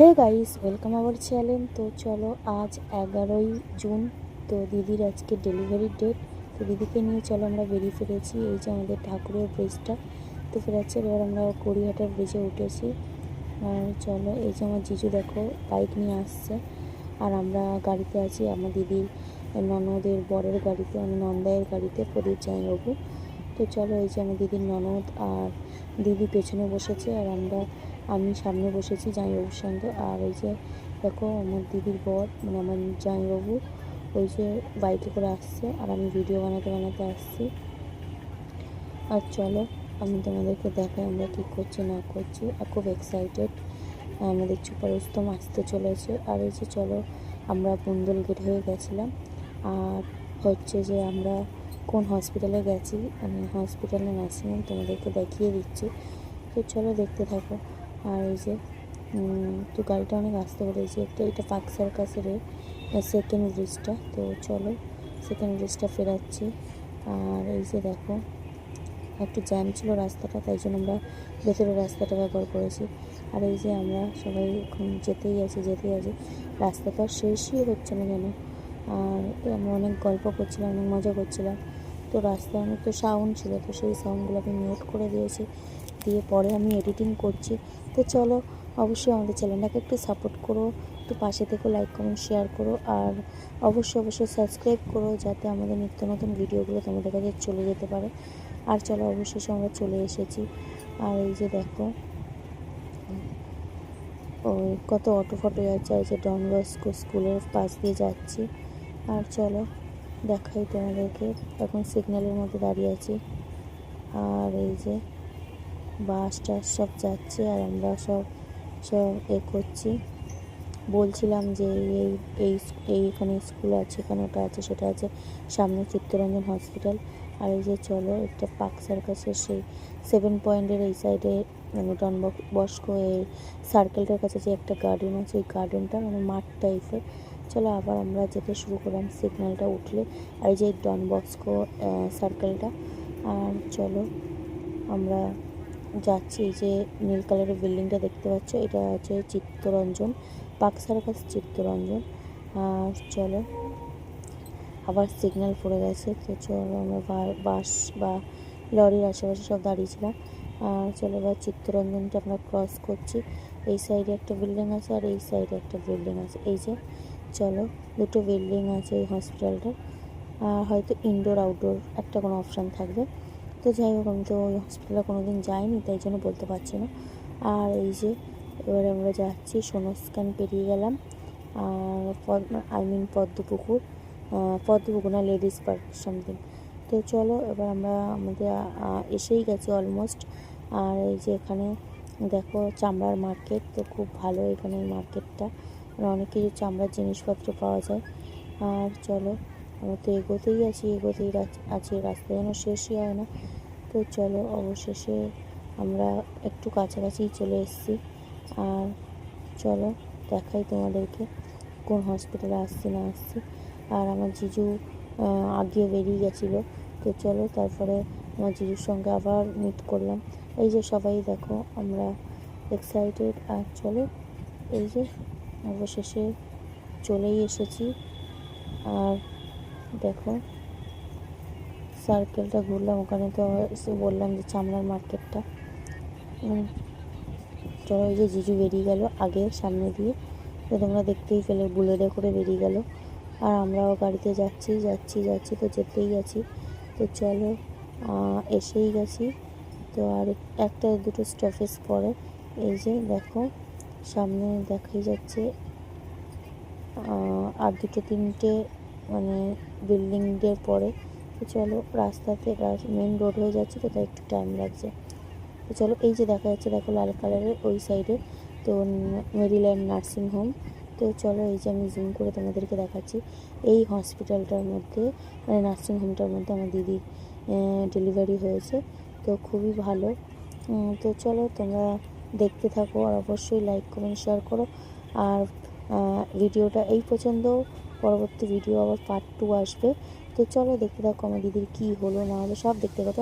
Hey guys welcome our channel তো চলো আজ এগারোই জুন, তো দিদির আজকে ডেলিভারির ডেট তো দিদিকে নিয়ে চলো আমরা বেরিয়ে ফিরেছি, এই যে আমাদের ঠাকুরের ব্রিজটা তো ফেরাচ্ছে এবার আমরা গড়িয়াহাটার ব্রিজে উঠেছি। আর চলো, এই যে আমার জিজু দেখো বাইক নিয়ে আসছে। আর আমরা গাড়িতে আছি, আমার দিদির ননদের বরের গাড়িতে মানে নন্দায়ের গাড়িতে, প্রদীপ জামাইবাবু। তো চলো, এই যে আমার দিদির ননদ আর দিদি পেছনে বসেছে আর আমরা, আমি সামনে বসেছি জামাইবাবুর সঙ্গে। আর এই যে দেখো আমার দিদির বর মানে আমার জামাইবাবু, ওই যে বাইকে করে আসছে আর আমি ভিডিও বানাতে বানাতে আসছি। আর চলো, আমি তোমাদেরকে দেখাই আমরা কী করছি, না করছি। আর খুব এক্সাইটেড আমাদের সুপারস্তম আসতে চলেছে। আর এই যে চলো, আমরা বন্দল গেট হয়ে গেছিলাম। আর হচ্ছে যে আমরা কোন হসপিটালে গেছি, আমি হসপিটালে নার্সিংহোম তোমাদেরকে দেখিয়ে দিচ্ছি। তো চলো দেখতে থাকো। আর এই যে তো গাড়িটা অনেক আসতে পেরেছি একটা এটা পাক সার্কাসের সেকেন্ড ব্রিজটা তো চলো সেকেন্ড ব্রিজটা ফেরাচ্ছি। আর এই যে দেখো, একটু জ্যাম ছিল রাস্তাটা, তাই জন্য আমরা ভেতরের রাস্তাটা ব্যবহার করেছি। আর এই যে আমরা সবাই এখন যেতেই আছি যেতেই আছি রাস্তা তো শেষই হচ্ছে না যেন আর আমরা অনেক গল্প করছিলাম, অনেক মজা করছিলাম। তো রাস্তায় অনেক তো সাউন্ড ছিল, তো সেই সাউন্ডগুলো আমি মিউট করে দিয়েছি। দিয়ে পরে আমি এডিটিং করছি। তো চলো, অবশ্যই আমাদের চ্যানেলটাকে একটু সাপোর্ট করো। একটু পাশে থেকে লাইক কমেন্ট শেয়ার করো। আর অবশ্যই অবশ্যই সাবস্ক্রাইব করো, যাতে আমাদের নিত্য নতুন ভিডিওগুলো তোমাদের কাছে চলে যেতে পারে। আর চলো, অবশেষে আমরা চলে এসেছি। আর এই যে দেখো, ওই কত অটো ফটো যাচ্ছে আর যে ডন বস্কো স্কুলের পাশ দিয়ে যাচ্ছি। আর চলো। দেখাই তোমাদেরকে এখন সিগন্যালের মধ্যে দাঁড়িয়ে আছি। আর এই যে বাস টাস সব যাচ্ছে আর আমরা সব সব এ করছি। বলছিলাম যে এই এই এইখানে স্কুল আছে, এখানে ওটা আছে, সেটা আছে। সামনে চিত্তরঞ্জন হসপিটাল। আর এই যে চলো, একটা পাক সার্কাসের সেই সেভেন পয়েন্টের এই সাইডে মানে ডন বস্কো এই সার্কেলটার কাছে যে একটা গার্ডেন আছে, ওই গার্ডেনটা মানে মাঠ টাইপের। চলো আবার আমরা যেতে শুরু করলাম। সিগন্যালটা উঠলে আর এই যে ডন বস্কো সার্কেলটা আর চলো আমরা যাচ্ছি এই যে নীল কালারের বিল্ডিংটা দেখতে পাচ্ছ। এটা হচ্ছে চিত্তরঞ্জন পাক সার্কাস চিত্তরঞ্জন। আর চলো আবার সিগন্যাল পড়ে গেছে। তো চলো আমরা বাস বা লরির আশেপাশে সব দাঁড়িয়েছিলাম। আর চলো এবার চিত্তরঞ্জনটা আমরা ক্রস করছি। এই সাইডে একটা বিল্ডিং আছে আর এই সাইডে একটা বিল্ডিং আছে। এই যে চলো, দুটো বিল্ডিং আছে এই হসপিটালটার আর হয়তো ইনডোর আউটডোর একটা কোনো অপশান থাকবে। তো যাই হোক, আমি তো ওই হসপিটালে কোনো দিন যাইনি, তাই জন্য বলতে পারছি না। আর এই যে, এবারে আমরা যাচ্ছি, সোনো স্ক্যান পেরিয়ে গেলাম। আর আই মিন পদ্মপুকুর পদ্মপুকুর না লেডিস পার্ক সামথিং তো চলো, এবার আমরা আমাদের এসেই গেছি অলমোস্ট আর এই যে এখানে দেখো, চামড়ার মার্কেট তো খুব ভালো এখানে মার্কেটটা মানে অনেক কিছু চামড়ার জিনিসপত্র পাওয়া যায়। আর চলো, আমরা তো এগোতেই আছি এগোতেই আছি, রাস্তা যেন শেষই হয় না। তো চলো, অবশেষে আমরা একটু কাছাকাছি চলে এসেছি। আর চলো, দেখাই তোমাদেরকে কোন হসপিটালে আসছি, না আসছি। আর আমার জিজু আগে বেরিয়ে গেছিল। তো চলো, তারপরে আমার জিজুর সঙ্গে আবার মিট করলাম। এই যে সবাই দেখো, আমরা এক্সাইটেড আর চলো, এই যে অবশেষে চলেই এসেছি। আর দেখো সার্কেলটা ঘুরলাম। ওখানে তো বললাম যে চামড়ার মার্কেটটা। চলো ওই যে জিজু বেরিয়ে গেল আগে সামনে দিয়ে। তো তোমরা দেখতেই পেলে, বুলেটে করে বেরিয়ে গেল। আর আমরাও গাড়িতে যাচ্ছি যাচ্ছি যাচ্ছি, তো যেতেই আছি। তো চলো এসেই গেছি। তো আর একটা দুটো স্টপেজ পরে। এই যে দেখো সামনে দেখাই যাচ্ছে আর দুটো তিনটে মানে বিল্ডিংদের পরে। তো চলো রাস্তাতে মেন রোড হয়ে যাচ্ছে, তো তাই একটু টাইম লাগছে। তো চলো এই যে দেখা যাচ্ছে, দেখো লাল কালারের ওই সাইডে তো মেরিল্যান্ড নার্সিং হোম তো চলো এই যে আমি জুম করে তোমাদেরকে দেখাচ্ছি। এই হসপিটালটার মধ্যে মানে নার্সিং হোমটার মধ্যে আমার দিদির ডেলিভারি হয়েছে। তো খুবই ভালো। তো চলো তোমরা দেখতে থাকো আর অবশ্যই লাইক কমেন্ট শেয়ার করো। আর ভিডিওটা এই পছন্দ পরবর্তী ভিডিও আবার পার্ট টু আসবে। তো চলো দেখতে থাকো আমার দিদির কী হলো, না হলো, সব দেখতে থাকো।